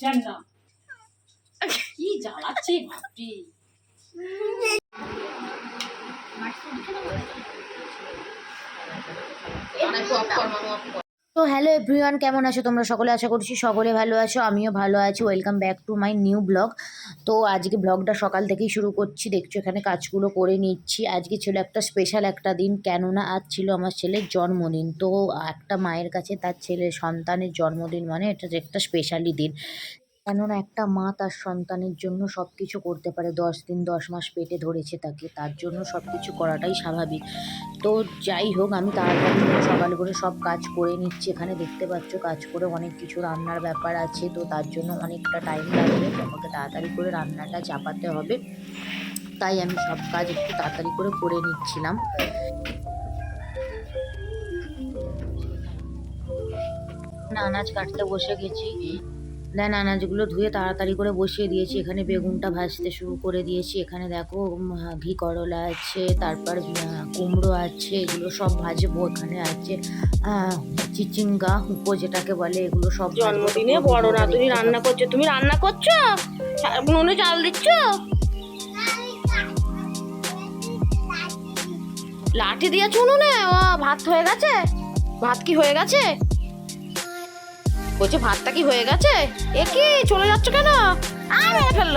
জান না কি জ্বালাচ্ছে ভাবছি তো হ্যালো এভরিওয়ান কেমন আছো তোমরা? সকলে আশা করছি সকলে ভালো আছো, আমিও ভালো আছি। Welcome back to my new blog তো আজকে ব্লগটা সকাল থেকেই শুরু করছি। দেখছ এখানে কাজগুলো করে নিচ্ছি। আজকে ছিল একটা স্পেশাল একটা দিন, কেননা আজ ছিল আমার ছেলের জন্মদিন। তো একটা মায়ের কাছে তার ছেলের সন্তানের জন্মদিন মানে এটা একটা স্পেশালি দিন। কেননা একটা মা তার সন্তানের জন্য সব কিছু করতে পারে। দশ দিন, দশ মাস পেটে ধরেছে তাকে। তার জন্য সব কিছু করাটাই স্বাভাবিক। তো যাই হোক, আমি তাড়াতাড়ি সকাল করে সব কাজ করে নিচ্ছি। এখানে দেখতে পাচ্ছ, কাজ করে অনেক কিছু রান্নার ব্যাপার আছে। তো তার জন্য অনেকটা টাইম লাগবে। আমাকে তাড়াতাড়ি করে রান্নাটা চাপাতে হবে। তাই আমি সব কাজ একটু তাড়াতাড়ি করে করে নিচ্ছিলাম। আনাজ কাটতে বসে গেছি। দেন আনাজগুলো ধুয়ে তাড়াতাড়ি করে বসিয়ে দিয়েছি। এখানে বেগুনটা ভাজতে শুরু করে দিয়েছি। এখানে দেখো ঘি করলা আছে তারপর কুমড়ো আছে এগুলো সব ভাজবো এখানে আছে। আহ, চিচিঙ্গা উপ যেটাকে বলে এগুলো সব জন্মদিনে বড় না তুমি রান্না করছ। তুমি রান্না করছ? নুনে চাল দিচ্ছ? লাঠি দিয়েছ উনুনে ও ভাত হয়ে গেছে? ভাত কি হয়ে গেছে? বলছে ভাতটা কি হয়ে গেছে? এ কি চলে যাচ্ছ কেন? আর ফেলল।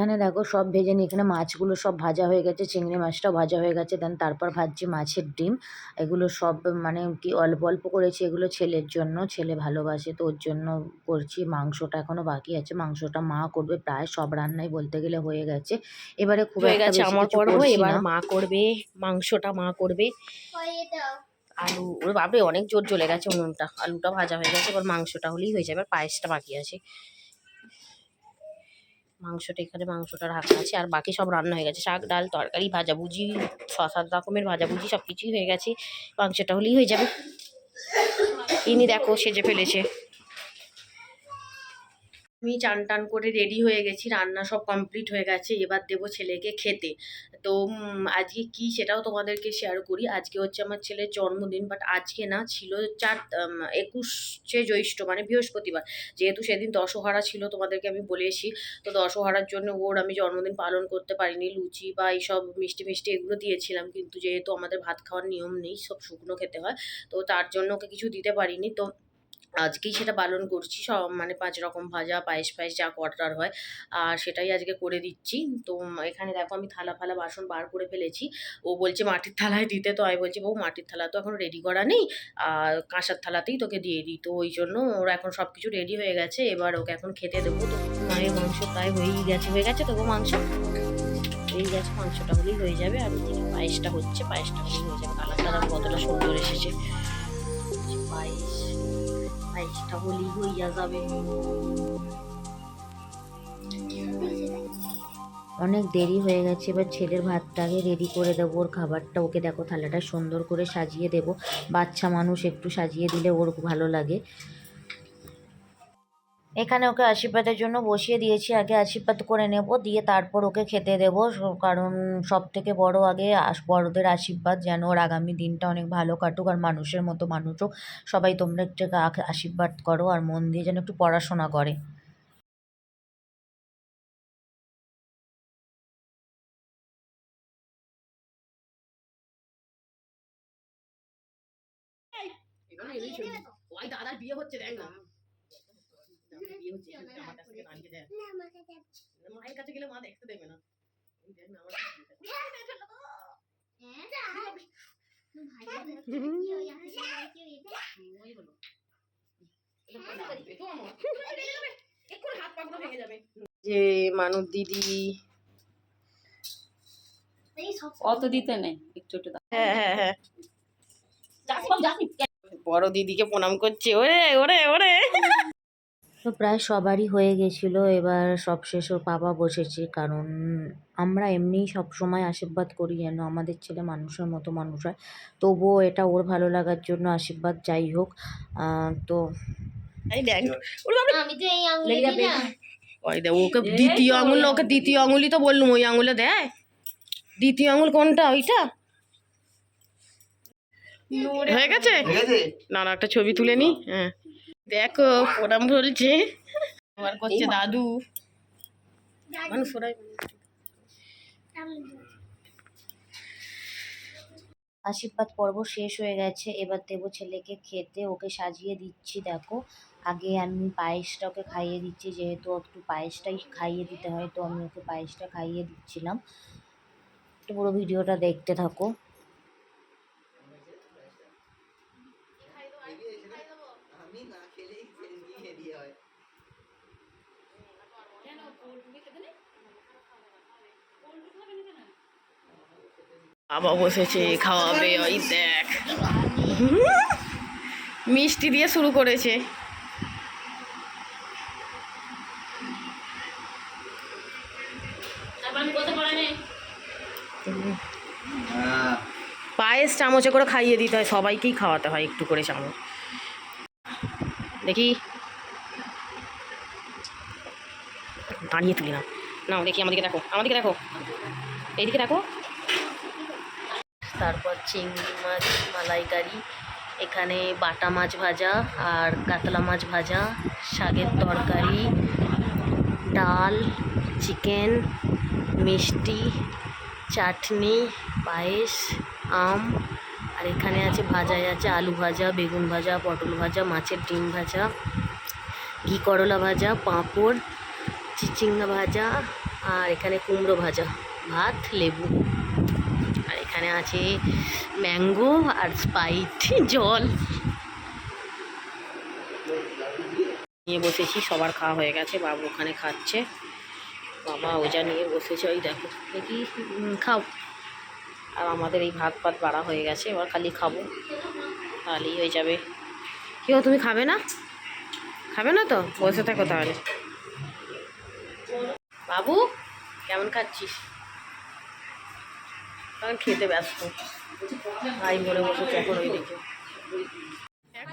এখানে দেখো সব ভেজে নিই এখানে মাছগুলো সব ভাজা হয়ে গেছে চিংড়ি মাছটাও ভাজা হয়ে গেছে দেন তারপর ভাজছি মাছের ডিম। এগুলো সব মানে কি অল্প অল্প করেছি এগুলো ছেলের জন্য ছেলে ভালোবাসে তো ওর জন্য করছি মাংসটা এখনও বাকি আছে মাংসটা মা করবে প্রায় সব রান্নাই বলতে গেলে হয়ে গেছে। এবারে খুব হয়ে গেছে আমার কিছু এবার মা করবে মাংসটা মা করবে। আলু ওর বাপরে অনেক জোর জ্বলে গেছে উনুনটা আলুটা ভাজা হয়ে গেছে এবার মাংসটা হলেই হয়ে যাবে আর পায়েসটা বাকি আছে। মাংসটা এখানে মাংসটা রাখা আছে, আর বাকি সব রান্না হয়ে গেছে। শাক, ডাল, তরকারি, ভাজাভুজি ছ সাত রকমের ভাজাভুজি সব কিছুই হয়ে গেছে। মাংসটা হলেই হয়ে যাবে। ইনি দেখো সেজে ফেলেছে। আমি চান টান করে রেডি হয়ে গেছি, রান্না সব কমপ্লিট হয়ে গেছে, এবার দেবো ছেলেকে খেতে। তো আজকে কি সেটাও তোমাদেরকে শেয়ার করি। আজকে হচ্ছে আমার ছেলের জন্মদিন বাট আজকে না ছিল চার একুশে জ্যৈষ্ঠ মানে বৃহস্পতিবার। যেহেতু সেদিন দশহারা ছিল, তোমাদেরকে আমি বলেছি। তো দশহারার জন্য ওর আমি জন্মদিন পালন করতে পারিনি, লুচি বা এইসব মিষ্টি মিষ্টি এগুলো দিয়েছিলাম। কিন্তু যেহেতু আমাদের ভাত খাওয়ার নিয়ম নেই, সব শুকনো খেতে হয়। তো তার জন্য ওকে কিছু দিতে পারিনি। তো আজকেই সেটা পালন করছি। সব মানে পাঁচ রকম ভাজা, পায়েস পায়েস যা করার হয়। আর সেটাই আজকে করে দিচ্ছি। তো এখানে দেখো আমি থালা ফালা বাসন বার করে ফেলেছি। ও বলছে মাটির থালায় দিতে তো, আমি বলছি, বউ, মাটির থালা তো এখন রেডি করা নেই। আর কাঁসার থালাতেই তোকে দিয়ে দিই। তো ওই জন্য ওরা এখন সব কিছু রেডি হয়ে গেছে। এবার ওকে এখন খেতে দেবো। তো মায়ের মাংস প্রায় হয়েই গেছে, হয়ে গেছে তবু মাংস। হয়েই গেছে, মাংসটা হলেই হয়ে যাবে। আর পায়েসটা হচ্ছে, পায়েসটা হলেই হয়ে যাবে। কালারটা দেখো কতটা সুন্দর এসেছে। পায়েস। হইয়া যাবে। অনেক দেরি হয়ে গেছে, এবার ছেলের ভাতটাকে রেডি করে দেবো, ওর খাবারটা ওকে দেখো থালাটা সুন্দর করে সাজিয়ে দেবো। বাচ্চা মানুষ একটু সাজিয়ে দিলে ওর ভালো লাগে। এখানে ওকে আশীর্বাদের জন্য বসিয়ে দিয়েছি, আগে আশীর্বাদ করে নেব, দিয়ে তারপর ওকে খেতে দেব। কারণ সব থেকে বড় আগে বড়দের আশীর্বাদ যেন ওর আগামী দিনটা অনেক ভালো কাটুক আর মানুষের মতো মানুষও সবাই তোমরা একটু আশীর্বাদ করো আর মন দিয়ে যেন একটু পড়াশোনা করে। দাদার বিয়ে হচ্ছে, দেখ না। হচ্ছে আমার কাছ থেকে দাঁড়িয়ে দেখ মায়ের কাছে গেলে মা দেখতে দেবে না। দেখ আমার। যে। মানব দিদি। অত দিতে নেই একটু একটু হ্যাঁ হ্যাঁ হ্যাঁ। বড় দিদিকে প্রণাম করছে ওরে ওরে ওরে। তো প্রায় সবারই হয়ে গেছিল। এবার সবশেষ ওর বাবা বসেছে। কারণ আমরা এমনিই সবসময় আশীর্বাদ করি যেন আমাদের ছেলে মানুষের মতো মানুষ হয়। তবুও এটা ওর ভালো লাগার জন্য আশীর্বাদ। যাই হোক তো ওকে দ্বিতীয় আঙুল ওকে দ্বিতীয় আঙুলই তো বললুম ওই আঙুলে দেয়। দ্বিতীয় আঙুল কোনটা ওইটা? হয়ে গেছে? না না একটা ছবি তুলে নি। হ্যাঁ। দেখো প্রণাম বলছে। আবার করছে দাদু। মানুষ ওরাই আশীর্বাদ পর্ব শেষ হয়ে গেছে। এবার দেবো ছেলেকে খেতে ওকে সাজিয়ে দিচ্ছি দেখো। আগে আমি পায়েসটা ওকে খাইয়ে দিচ্ছি যেহেতু একটু পায়েসটাই খাইয়ে দিতে হয় তো আমি ওকে পায়েসটা খাইয়ে দিচ্ছিলাম। তো পুরো ভিডিওটা দেখতে থাকো। বাবা বসেছে খাওয়াবে ওই দেখ। মিষ্টি দিয়ে শুরু করেছে। পায়েস চামচে করে খাইয়ে দিতে হয়, সবাইকেই খাওয়াতে হয় একটু করে চামচ। দেখি। দাঁড়িয়ে তুলি না। দেখি আমাদেরকে দেখো আমাদেরকে দেখো। এইদিকে দেখো। তারপর চিংড়ি মাছ মালাইকারি এখানে বাটা মাছ ভাজা আর কাতলা মাছ ভাজা, শাকের তরকারি, ডাল, চিকেন, মিষ্টি, চাটনি, পায়েস, আম, আর এখানে আছে ভাজায় আছে আলু ভাজা, বেগুন ভাজা, পটল ভাজা, মাছের ডিম ভাজা, ঘি করলা ভাজা, পাঁপড়, চিচিঙ্গা ভাজা, আর এখানে কুমড়ো ভাজা, ভাত, লেবু। এখানে আছে ম্যাঙ্গো আর স্পাইট, জল। নিয়ে বসেছি, সবার খাওয়া হয়ে গেছে, বাবু ওখানে খাচ্ছে। বাবা ওজা নিয়ে বসেছে, ওই দেখো, দেখি খাও। আর আমাদের এই ভাত ভাত বাড়া হয়ে গেছে, এবার খালি খাব। তাহলেই হয়ে যাবে। কেউ তুমি খাবে না? খাবে না তো? বসে থাকো তাহলে। বাবু, কেমন খাচ্ছিস? কারণ খেতে ব্যস্ত। ভাই বসেছে এখন ওই দিকে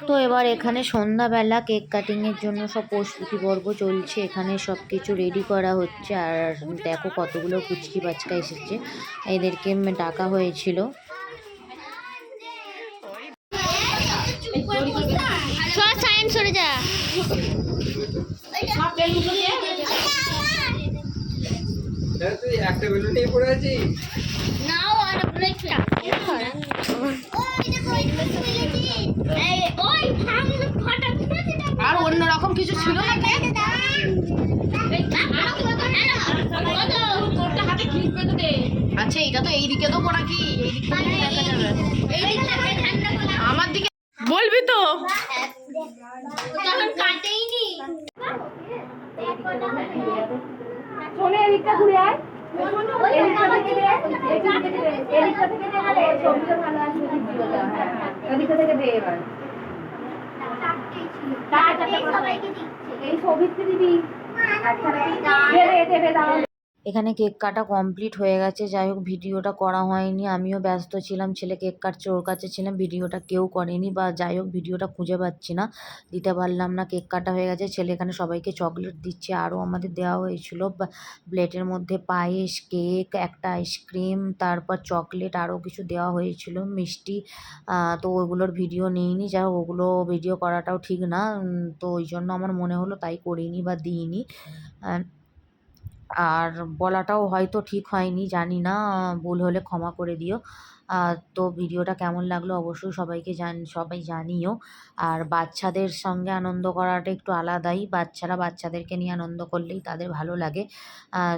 তো এবার এখানে সন্ধ্যাবেলা কেক কাটিংয়ের জন্য সব প্রস্তুতি পর্ব চলছে। এখানে সব কিছু রেডি করা হচ্ছে। আর দেখো কতগুলো কুচকি বাচকা এসেছে। এদেরকে ডাকা হয়েছিল। সরে যা। একটা বেলুন নিয়ে পড়ে আছিস? নাও আর প্লেটটা ওই ভাঙলো ফাটা আর অন্য রকম কিছু ছিল আচ্ছা এইটা তো এইদিকে দেবো নাকি? এইদিক থেকে দেখা যাবে। আমার দিকে বলবি তো। কাটেইনি। চলে এদিকটা ঘুরে আয়। এই সবিত্রী দিবি আচ্ছা দেবে দেবে দাও এখানে কেক কাটা কমপ্লিট হয়ে গেছে, যাই হোক ভিডিওটা করা হয়নি, আমিও ব্যস্ত ছিলাম, ছেলে কেক কাটছে, ওর কাছে ছিলাম, ভিডিওটা কেউ করেনি বা যাই হোক ভিডিওটা খুঁজে পাচ্ছি না, দিতে পারলাম না, কেক কাটা হয়ে গেছে, ছেলে এখানে সবাইকে চকলেট দিচ্ছে, আরও আমাদের দেওয়া হয়েছিল প্লেটের মধ্যে পায়েস, কেক, একটা আইসক্রিম, তারপর চকলেট, আরও কিছু দেওয়া হয়েছিল, মিষ্টি তো ওগুলোর ভিডিও নিইনি যাই হোক ওগুলো ভিডিও করাটাও ঠিক না তো ওই জন্য আমার মনে হলো তাই করিনি বা দিইনি আর বলাটাও হয়তো ঠিক হয়নি, জানি না, ভুল হলে ক্ষমা করে দিও। তো ভিডিওটা কেমন লাগল অবশ্যই সবাইকে জান, সবাই জানিও। আর বাচ্চাদের সঙ্গে আনন্দ করাটা একটু আলাদাই, বাচ্চারা বাচ্চাদেরকে নিয়ে আনন্দ করলেই তাদের ভালো লাগে।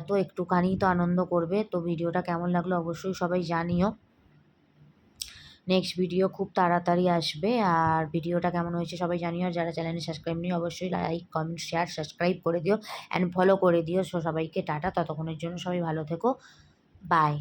তো একটুখানি তো আনন্দ করবে, তো ভিডিওটা কেমন লাগল অবশ্যই সবাই জানিও। নেক্সট ভিডিও খুব তাড়াতাড়ি আসবে। আর ভিডিওটা কেমন হয়েছে সবাই জানিও। যারা চ্যানেলে সাবস্ক্রাইব নিয়ে অবশ্যই লাইক কমেন্ট শেয়ার সাবস্ক্রাইব করে দিও অ্যান্ড ফলো করে দিও। সো সবাইকে টাটা। ততক্ষণের জন্য সবাই ভালো থেকো। বাই